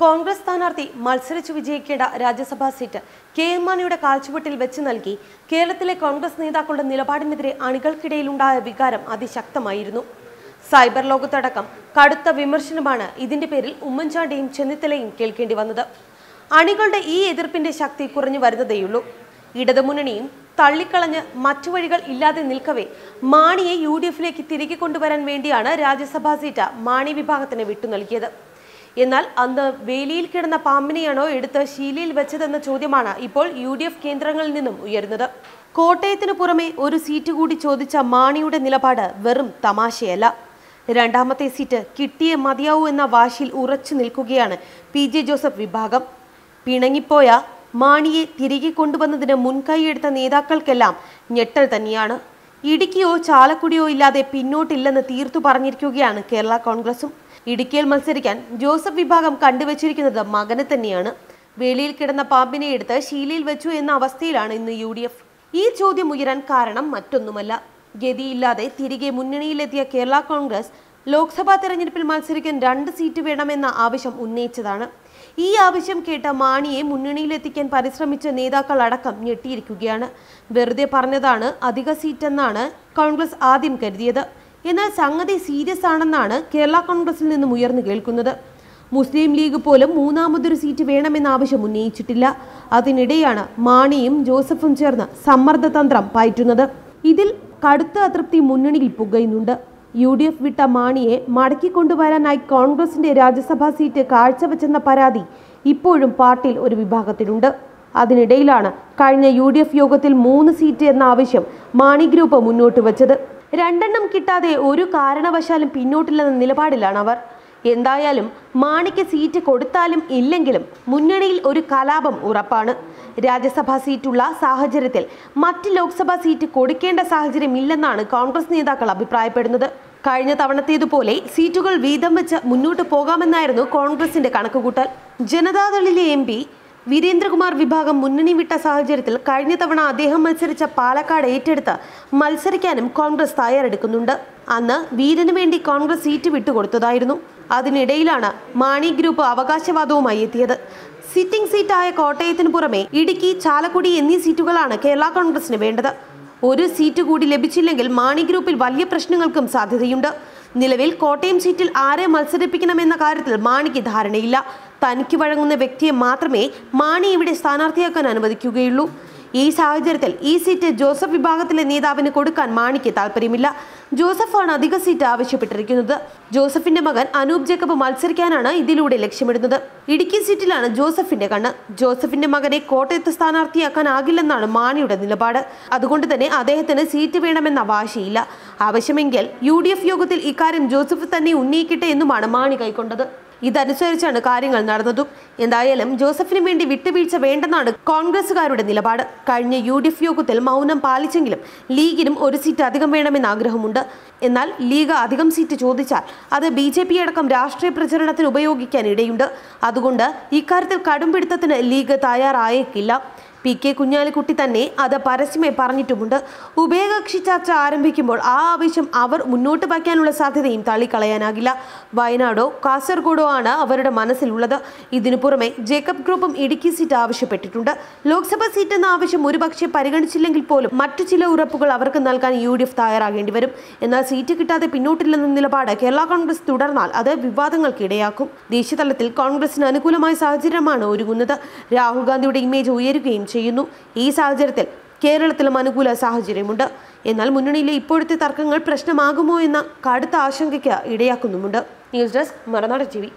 കോൺഗ്രസ് സ്ഥാനാർത്ഥി മത്സരിച്ചു വിജയിക്കേണ്ട രാജ്യസഭാ സീറ്റ് കെ എം മാണിയുടെ കാൽച്ചുവട്ടിൽ വെച്ച് നൽകി. കേരളത്തിലെ കോൺഗ്രസ് നേതാക്കളുടെ നിലപാടിനെതിരെ അണികൾക്കിടയിലുണ്ടായ വികാരം അതിശക്തമായിരുന്നു. സൈബർ ലോകത്തടക്കം കടുത്ത വിമർശനമാണ് ഇതിന്റെ പേരിൽ ഉമ്മൻചാണ്ടിയും ചെന്നിത്തലയും കേൾക്കേണ്ടി വന്നത്. അണികളുടെ ഈ എതിർപ്പിന്റെ ശക്തി കുറഞ്ഞു വരുന്നതേയുള്ളൂ. ഇടതുമുന്നണിയും തള്ളിക്കളഞ്ഞ് മറ്റു വഴികൾ ഇല്ലാതെ നിൽക്കവേ മാണിയെ യു ഡി എഫിലേക്ക് തിരികെ കൊണ്ടുവരാൻ വേണ്ടിയാണ് രാജ്യസഭാ സീറ്റ് മാണി വിഭാഗത്തിന് വിട്ടു നൽകിയത്. എന്നാൽ അന്ന് വേലിയിൽ കിടന്ന പാമ്പിനെയാണോ എടുത്ത് ശീലയിൽ വെച്ചതെന്ന ചോദ്യമാണ് ഇപ്പോൾ യു കേന്ദ്രങ്ങളിൽ നിന്നും ഉയരുന്നത്. കോട്ടയത്തിനു പുറമെ ഒരു സീറ്റ് കൂടി ചോദിച്ച മാണിയുടെ നിലപാട് വെറും തമാശയല്ല. രണ്ടാമത്തെ സീറ്റ് കിട്ടിയേ മതിയാവൂ എന്ന വാശിയിൽ ഉറച്ചു നിൽക്കുകയാണ് പി ജെ ജോസഫ് വിഭാഗം. പിണങ്ങിപ്പോയ മാണിയെ തിരികെ കൊണ്ടുവന്നതിന് മുൻകൈയെടുത്ത നേതാക്കൾക്കെല്ലാം ഞെട്ടൽ തന്നെയാണ്. ഇടുക്കിയോ ചാലക്കുടിയോ ഇല്ലാതെ പിന്നോട്ടില്ലെന്ന് തീർത്തു പറഞ്ഞിരിക്കുകയാണ് കേരള കോൺഗ്രസും. ഇടുക്കിയിൽ മത്സരിക്കാൻ ജോസഫ് വിഭാഗം കണ്ടുവച്ചിരിക്കുന്നത് മകനെ തന്നെയാണ്. വേലിയിൽ കിടന്ന പാമ്പിനെ എടുത്ത് ശീലയിൽ വെച്ചു എന്ന അവസ്ഥയിലാണ് ഇന്ന് യു ഈ ചോദ്യം ഉയരാൻ കാരണം മറ്റൊന്നുമല്ല. ഗതിയില്ലാതെ തിരികെ മുന്നണിയിലെത്തിയ കേരള കോൺഗ്രസ് ലോക്സഭാ തെരഞ്ഞെടുപ്പിൽ മത്സരിക്കാൻ രണ്ട് സീറ്റ് വേണമെന്ന ആവശ്യം ഉന്നയിച്ചതാണ്. ഈ ആവശ്യം കേട്ട മാണിയെ മുന്നണിയിലെത്തിക്കാൻ പരിശ്രമിച്ച നേതാക്കൾ അടക്കം ഞെട്ടിയിരിക്കുകയാണ്. വെറുതെ പറഞ്ഞതാണ് അധിക സീറ്റെന്നാണ് കോൺഗ്രസ് ആദ്യം കരുതിയത്. എന്നാൽ സംഗതി സീരിയസ് ആണെന്നാണ് കേരള കോൺഗ്രസിൽ നിന്നും ഉയർന്നു കേൾക്കുന്നത്. മുസ്ലിം ലീഗ് പോലും മൂന്നാമതൊരു സീറ്റ് വേണമെന്ന ആവശ്യം ഉന്നയിച്ചിട്ടില്ല. അതിനിടെയാണ് മാണിയും ജോസഫും ചേർന്ന് സമ്മർദ്ദതന്ത്രം പയറ്റുന്നത്. ഇതിൽ കടുത്ത അതൃപ്തി മുന്നണിയിൽ പുകയുന്നുണ്ട്. യു ഡി എഫ് വിട്ട മാണിയെ മടക്കിക്കൊണ്ടുവരാനായി കോൺഗ്രസിന്റെ രാജ്യസഭാ സീറ്റ് കാഴ്ചവെച്ചെന്ന പരാതി ഇപ്പോഴും പാർട്ടിയിൽ ഒരു വിഭാഗത്തിലുണ്ട്. അതിനിടയിലാണ് കഴിഞ്ഞ യു ഡി എഫ് യോഗത്തിൽ മൂന്ന് സീറ്റ് എന്ന ആവശ്യം മാണി ഗ്രൂപ്പ് മുന്നോട്ട് വച്ചത്. രണ്ടെണ്ണം കിട്ടാതെ ഒരു കാരണവശാലും പിന്നോട്ടില്ലെന്ന നിലപാടിലാണ് അവർ. എന്തായാലും മാണിക്ക് സീറ്റ് കൊടുത്താലും ഇല്ലെങ്കിലും മുന്നണിയിൽ ഒരു കലാപം ഉറപ്പാണ്. രാജ്യസഭാ സീറ്റുള്ള സാഹചര്യത്തിൽ മറ്റ് ലോക്സഭാ സീറ്റ് കൊടുക്കേണ്ട സാഹചര്യം ഇല്ലെന്നാണ് കോൺഗ്രസ് നേതാക്കൾ അഭിപ്രായപ്പെടുന്നത്. കഴിഞ്ഞ തവണത്തേതുപോലെ സീറ്റുകൾ വീതം വെച്ച് മുന്നോട്ട് പോകാമെന്നായിരുന്നു കോൺഗ്രസിന്റെ കണക്കുകൂട്ടൽ. ജനതാദളിലെ എം പി വീരേന്ദ്രകുമാർ വിഭാഗം മുന്നണി വിട്ട സാഹചര്യത്തിൽ കഴിഞ്ഞ തവണ അദ്ദേഹം മത്സരിച്ച പാലക്കാട് ഏറ്റെടുത്ത് മത്സരിക്കാനും കോൺഗ്രസ് തയ്യാറെടുക്കുന്നുണ്ട്. അന്ന് വീരന് വേണ്ടി കോൺഗ്രസ് സീറ്റ് വിട്ടുകൊടുത്തതായിരുന്നു. അതിനിടയിലാണ് മാണി ഗ്രൂപ്പ് അവകാശവാദവുമായി എത്തിയത്. സിറ്റിംഗ് സീറ്റായ കോട്ടയത്തിന് പുറമെ ഇടുക്കി ചാലക്കുടി എന്നീ സീറ്റുകളാണ് കേരള കോൺഗ്രസിന് വേണ്ടത്. ഒരു സീറ്റ് കൂടി ലഭിച്ചില്ലെങ്കിൽ മാണി ഗ്രൂപ്പിൽ വലിയ പ്രശ്നങ്ങൾക്കും സാധ്യതയുണ്ട്. നിലവിൽ കോട്ടയം സീറ്റിൽ ആരെ മത്സരിപ്പിക്കണമെന്ന കാര്യത്തിൽ മാണിക്ക് ധാരണയില്ല. തനിക്ക് വഴങ്ങുന്ന വ്യക്തിയെ മാത്രമേ മാണി ഇവിടെ സ്ഥാനാർത്ഥിയാക്കാൻ അനുവദിക്കുകയുള്ളൂ. ഈ സാഹചര്യത്തിൽ ഈ സീറ്റ് ജോസഫ് വിഭാഗത്തിലെ നേതാവിന് കൊടുക്കാൻ മാണിക്ക് താല്പര്യമില്ല ജോസഫാണ് അധിക സീറ്റ് ആവശ്യപ്പെട്ടിരിക്കുന്നത്. ജോസഫിന്റെ മകൻ അനൂപ് ജേക്കബ് മത്സരിക്കാനാണ് ഇതിലൂടെ ലക്ഷ്യമിടുന്നത്. ഇടുക്കി സീറ്റിലാണ് ജോസഫിന്റെ കണ്ണ്. ജോസഫിന്റെ മകനെ കോട്ടയത്ത് സ്ഥാനാർത്ഥിയാക്കാനാകില്ലെന്നാണ് മാണിയുടെ നിലപാട്. അതുകൊണ്ട് തന്നെ അദ്ദേഹത്തിന് സീറ്റ് വേണമെന്ന വാശിയില്ല. ആവശ്യമെങ്കിൽ യു യോഗത്തിൽ ഇക്കാര്യം ജോസഫ് തന്നെ ഉന്നയിക്കട്ടെ എന്നുമാണ് മാണി കൈക്കൊണ്ടത്. ഇതനുസരിച്ചാണ് കാര്യങ്ങൾ നടന്നതും. എന്തായാലും ജോസഫിന് വേണ്ടി വിട്ടുവീഴ്ച വേണ്ടെന്നാണ് കോൺഗ്രസുകാരുടെ നിലപാട്. കഴിഞ്ഞ യു ഡി എഫ് യോഗത്തിൽ മൗനം പാലിച്ചെങ്കിലും ലീഗിനും ഒരു സീറ്റ് അധികം വേണമെന്ന് ആഗ്രഹമുണ്ട്. എന്നാൽ ലീഗ് അധികം സീറ്റ് ചോദിച്ചാൽ അത് ബി ജെ പി അടക്കം രാഷ്ട്രീയ പ്രചരണത്തിന് ഉപയോഗിക്കാൻ ഇടയുണ്ട് അതുകൊണ്ട് ഇക്കാര്യത്തിൽ കടുംപിടുത്തത്തിന് ലീഗ് തയ്യാറായേക്കില്ല. പി കെ കുഞ്ഞാലിക്കുട്ടി തന്നെ അത് പരസ്യമായി പറഞ്ഞിട്ടുമുണ്ട്. ഉഭയകക്ഷി ചർച്ച ആരംഭിക്കുമ്പോൾ ആ ആവശ്യം അവർ മുന്നോട്ട് വയ്ക്കാനുള്ള സാധ്യതയും തള്ളിക്കളയാനാകില്ല. വയനാടോ കാസർഗോഡോ ആണ് അവരുടെ മനസ്സിലുള്ളത്. ഇതിനു പുറമെ ജേക്കബ് ഗ്രൂപ്പും ഇടുക്കി സീറ്റ് ആവശ്യപ്പെട്ടിട്ടുണ്ട്. ലോക്സഭാ സീറ്റ് എന്ന ആവശ്യം ഒരുപക്ഷെ പരിഗണിച്ചില്ലെങ്കിൽ പോലും മറ്റു ചില ഉറപ്പുകൾ അവർക്ക് നൽകാൻ യു ഡി എഫ് തയ്യാറാകേണ്ടി വരും. എന്നാൽ സീറ്റ് കിട്ടാതെ പിന്നോട്ടില്ലെന്ന നിലപാട് കേരള കോൺഗ്രസ് തുടർന്നാൽ അത് വിവാദങ്ങൾക്കിടയാക്കും. ദേശീയതലത്തിൽ കോൺഗ്രസിന് അനുകൂലമായ സാഹചര്യമാണ് ഒരുങ്ങുന്നത്. രാഹുൽ ഗാന്ധിയുടെ ഇമേജ് ഉയരുകയും ചെയ്യുന്നു. ഈ സാഹചര്യത്തിൽ കേരളത്തിലും അനുകൂല സാഹചര്യമുണ്ട്. എന്നാൽ മുന്നണിയിലെ ഇപ്പോഴത്തെ തർക്കങ്ങൾ പ്രശ്നമാകുമോ എന്ന കടുത്ത ആശങ്കയ്ക്ക് ഇടയാക്കുന്നുമുണ്ട്. ന്യൂസ് ഡെസ്ക് മറനാട് ടി